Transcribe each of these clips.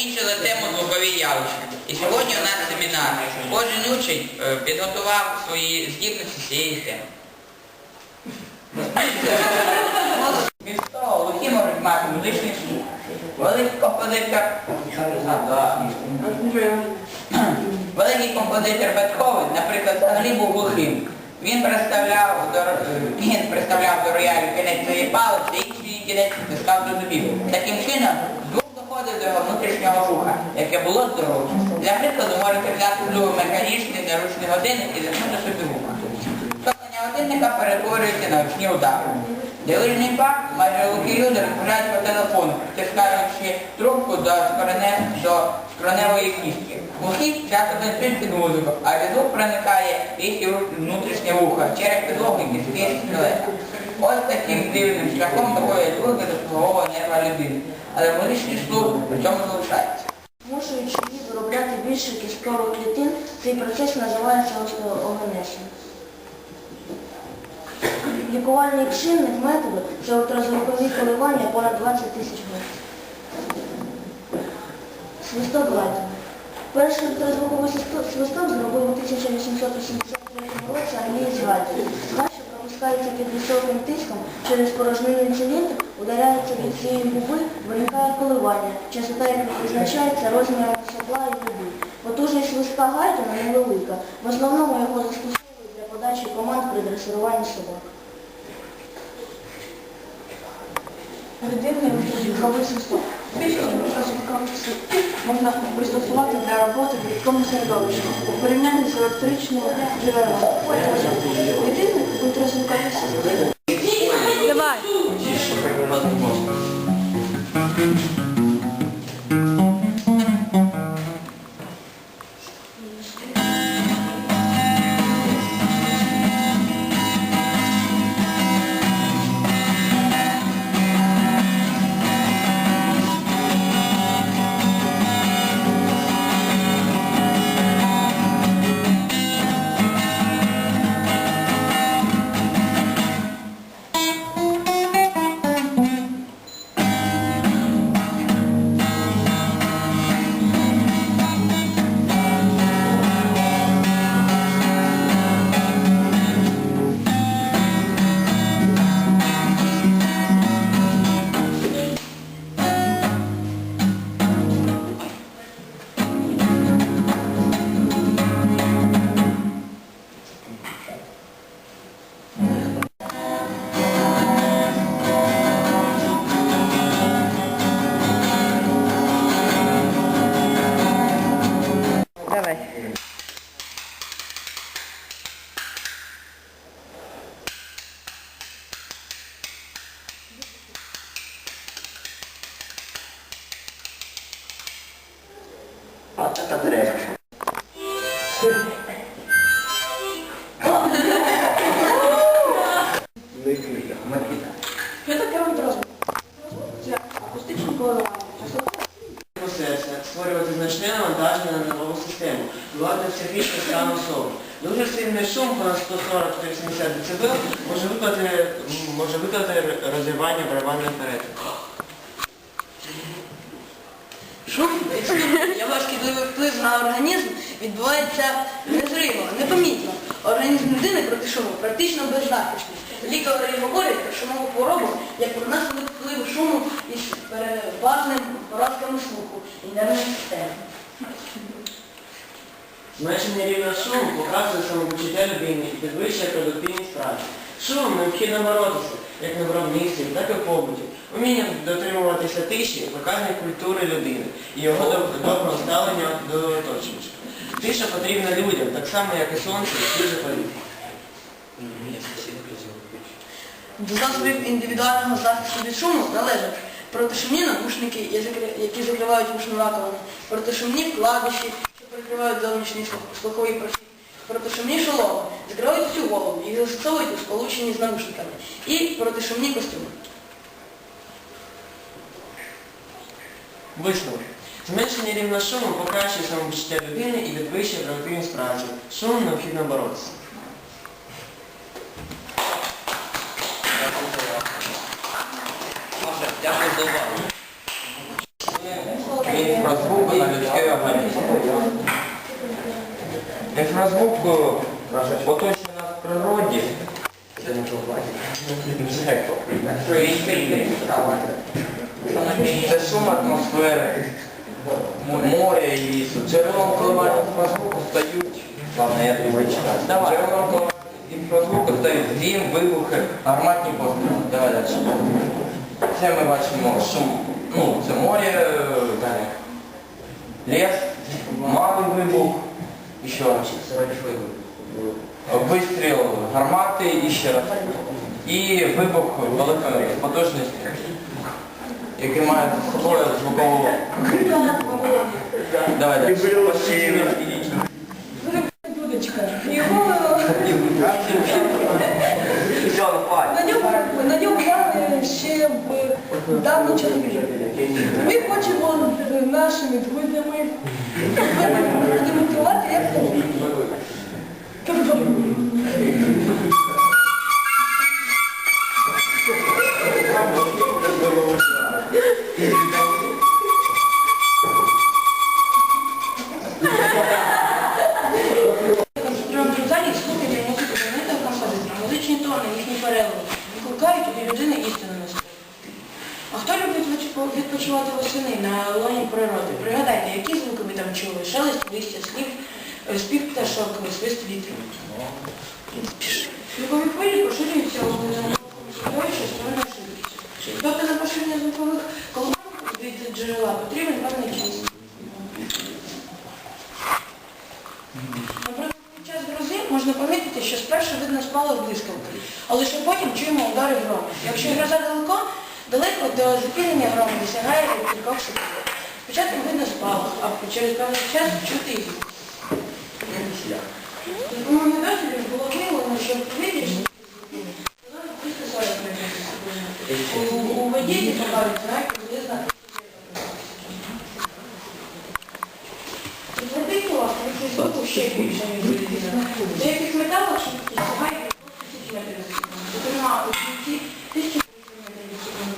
закінчили тему звукові явища. І сьогодні у нас семінар. Кожен учень е, підготував свої здібності цієї теми. Від того, мати музичний слух. Великий композитор. Великий композитор Бетховен, наприклад, взагалі був глухим. Він представляв він представляв до роялю кінець своєї палиці, інший кінець стискав до зубів. Таким чином, його внутрішнього вуха, яке було здоровим. Для прикладу можете взяти любий механічний наручний годинник і замкнути собі вуха. Стукання годинника перетворюється на ручні удари. Дивижний факт, майже глухі люди розмовляють по телефону, притискаючи трубку до, скроневої кістки. Глухі часто танцюють під музику, а звук проникає в їхнє внутрішнє вухо, через підлогу і скелета. Ось таким дивним шляхом звуки до слугового нерва людини. Але музичний слух при цьому залишається. Змушуючи її виробляти більше кісткових клітин, цей процес називається остеогенезом. Лікувальний чинник методу це ультразвукові коливання понад 20 тисяч Гц. Свисток Гайдена. Перший ультразвуковий свисток, зробив у 1883 році англієць Гайден. Гай, під високим тиском через порожнину циліндр, ударяється від цієї губи, виникає коливання, частота яких визначається розміром сопла і губи. Потужність свистка Гайдена невелика. В основному його застосовують для подачі команд при дресируванні собак. Більшість ультразвукових свистків можна пристосувати для роботи в рідкому середовищі у порівнянні з електричними джерелами. 我突然间开始。От это дерево. Що таке? Це акустичне коливання. процеси, створювати значне навантаження на нервову систему, впливати на психічний стан особи. Дуже сильний шум, понад 140-180 дБ, може викликати, може викликати розірвання барабанної перетину. Його шкідливий вплив на організм відбувається незримо, непомітно. Організм людини проти шуму практично беззахисний. Лікарі говорять про шумову хворобу як про наслідок впливу шуму із переважним поразками слуху і нервної системи. Зменшення рівня шуму покращує самопочуття людини і підвищує продуктивність праці. З Шумом необхідно боротися, як на виробництві, так і в побуті. Уміння дотримуватися тиші – показник культури людини і його доб- доброго ставлення до оточуючих. Тиша потрібна людям, так само, як і сонце, і свіже повітря. До засобів індивідуального захисту від шуму належать протишумні навушники, які закривають вушну раковину, протишумні вкладиші, що прикривають зовнішній слух- слуховий прохід, протишумні шоломи, закривають всю голову і застосовують у сполученні з наушниками. І протишумні костюми. Висновок. Зменшення рівня шуму покращує самопочуття людини і підвищує продуктивність праці. Шум необхідно боротися. Дякую за увагу. Він про звук організм. Як про нас в природі. Це не Що він перекричав. Це шум атмосфери, моря і лісу. Джерелом коливання інфразвуку стають. Давай. Джерелом коливання інфразвуку стають грім, вибухи, гарматні постріли. Давай далі. Це ми бачимо шум. Ну, це море, е, далі. Ліс, малий вибух, і ще раз. Вистріл гармати і ще раз. І вибух великої потужності, який має собою звукову. Давай. Все. На ньому, на ньому брали ще в давні часи. Ми хочемо нашими друзями відпочивати восени на лоні природи? Пригадайте, які звуки ви там чули? Шелест листя, снів, е, спів пташок, свист вітру. Звукові хвилі поширюються у середовищі сторони швидкістю. Тобто за поширення звукових колонок від джерела потрібен певний час. Наприклад, під час грози можна помітити, що спершу видно спалах блискавки, а лише потім чуємо удари грому. Якщо гроза далеко, далеко, до запілення грому досягає кількох секунд. Спочатку видно спалах, а через певний час чути і звук. Допомогою дослідів було виявлено, що в повітрі зони 340 метрів. У- воді ці показують знак приблизно Зробіть ласка, звуку ще більше, ніж людина. В деяких металах швидкість сягає 1000 метрів за секунду. Зокрема, у кінці 1000 метрів за секунду.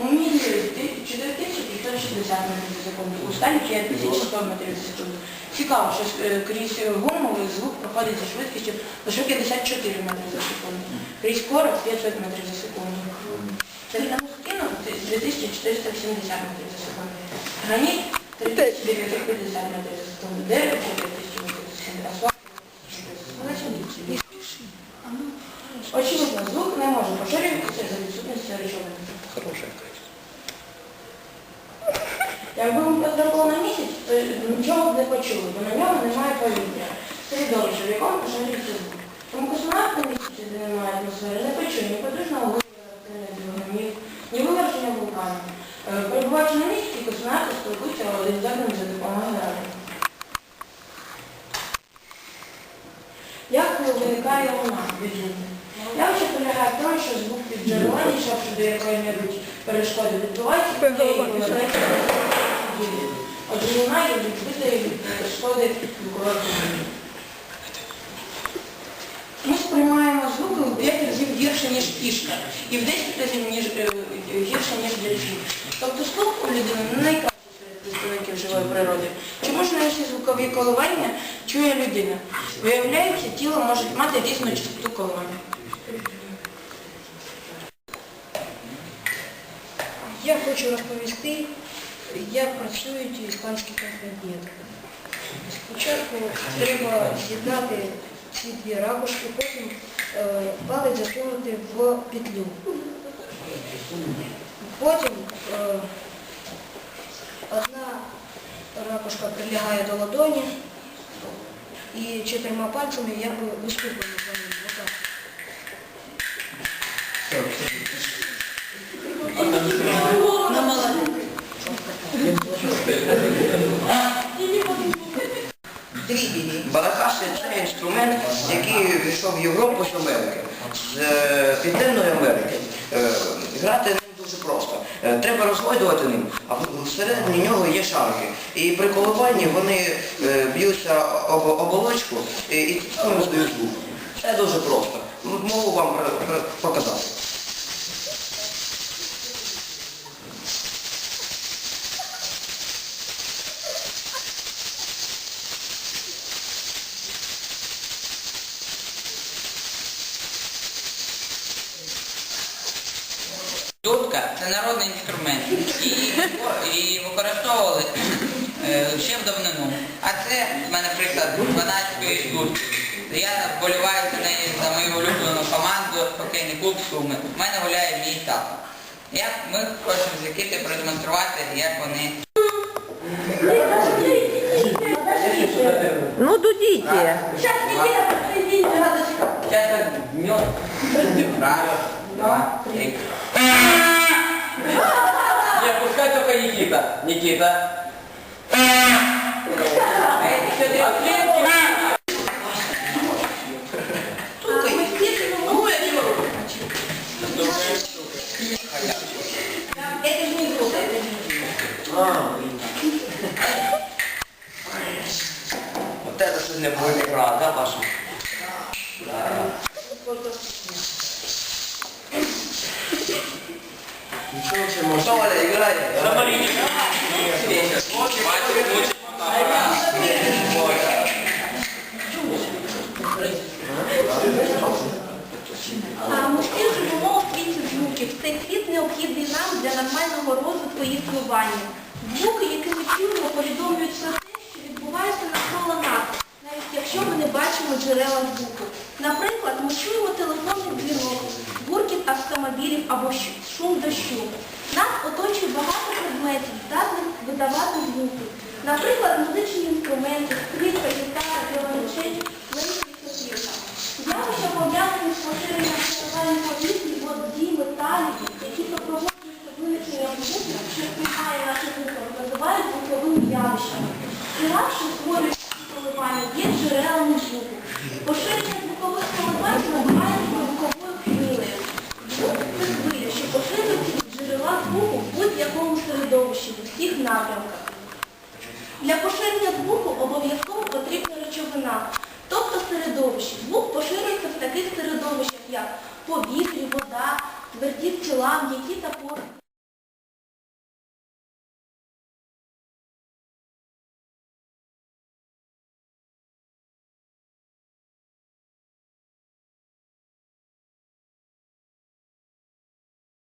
У міді 4560 метрів за секунду. У сталі 5100 метрів за секунду. Цікаво, що е, крізь гумовий звук проходить зі швидкістю лише 54 метри за секунду. Крізь корок 500 метрів за секунду. Це Середина скину 2470 метрів за секунду. Граніт 3950 метрів за секунду. Дерево 4000 метрів за секунду. Асфальт. Очевидно, звук не може поширюватися за відсутністю речовини. Якби ми потрапили на місяць, то нічого б не почули, бо на ньому немає повітря. Середовище, в якому поширюється звук. Тому космонавт на місяці, де немає атмосфери, не почує ні потужного реактивних двигунів, ні виверження вулкану. Е, Перебуваючи на місяці, космонавти спілкуються один з одним за допомогою радіо. Як виникає вона від звуку? Явище полягає в тому, що звук від джерела, дійшовши до якої-небудь перешкоди, відбувається тоді, коли виникається дії. Отже, луна є відбитої від перешкоди звукової Ми сприймаємо звуки в 5 разів гірше, ніж кішка, і в 10 разів ніж, е, гірше, ніж дельфін. Тобто слух у людини найкращий серед представників живої природи. Чому ж всі звукові коливання чує людина? Виявляється, тіло може мати різну частоту коливання. Я хочу розповісти, як працюють іспанські компоненти. Спочатку треба з'єднати ці дві ракушки, потім е, палець засунути в петлю. Потім е, одна ракушка прилягає до ладоні і чотирма пальцями якби виступуємо Балакаши це інструмент, який війшов в Європу з Америки, з е, Південної Америки. Е, Грати ним дуже просто. Е, Треба розгойдувати ним, а всередині нього є шарки. І при коливанні вони б'ються об оболочку і, і саме здають звук. Це дуже просто. М- Можу вам показати. Дудка це народний інструмент. Її, її використовували е, ще в давнину. А це в мене приклад 12-ї дудки. Я вболіваю за неї за мою улюблену команду хокейний клуб Суми. В мене гуляє мій тато. Я, ми хочемо з діти продемонструвати, як вони Ну. Сейчас Никита подтвердит, радость. Сейчас так днем. Раз, два, три. Не, пускай только Никита. Никита. А, Вот это что не будет игра, да, Паша? нічого ще може. Что, Валя, у світі звуків. Цей світ необхідний нам для нормального розвитку і існування. Чуємо, повідомлюють про те, що відбувається навколо нас, навіть якщо ми не бачимо джерела звуку. Наприклад, ми чуємо телефонний дзвінок, гуркіт автомобілів або шум дощу. Нас оточує багато предметів, здатних видавати звуки. Наприклад, музичні інструменти, скрипка, гітара, віолончель, флейти і сопілка. Явища пов'язані з поширенням середовищі. Звук поширюється в таких середовищах, як повітря, вода, тверді тіла, м'які та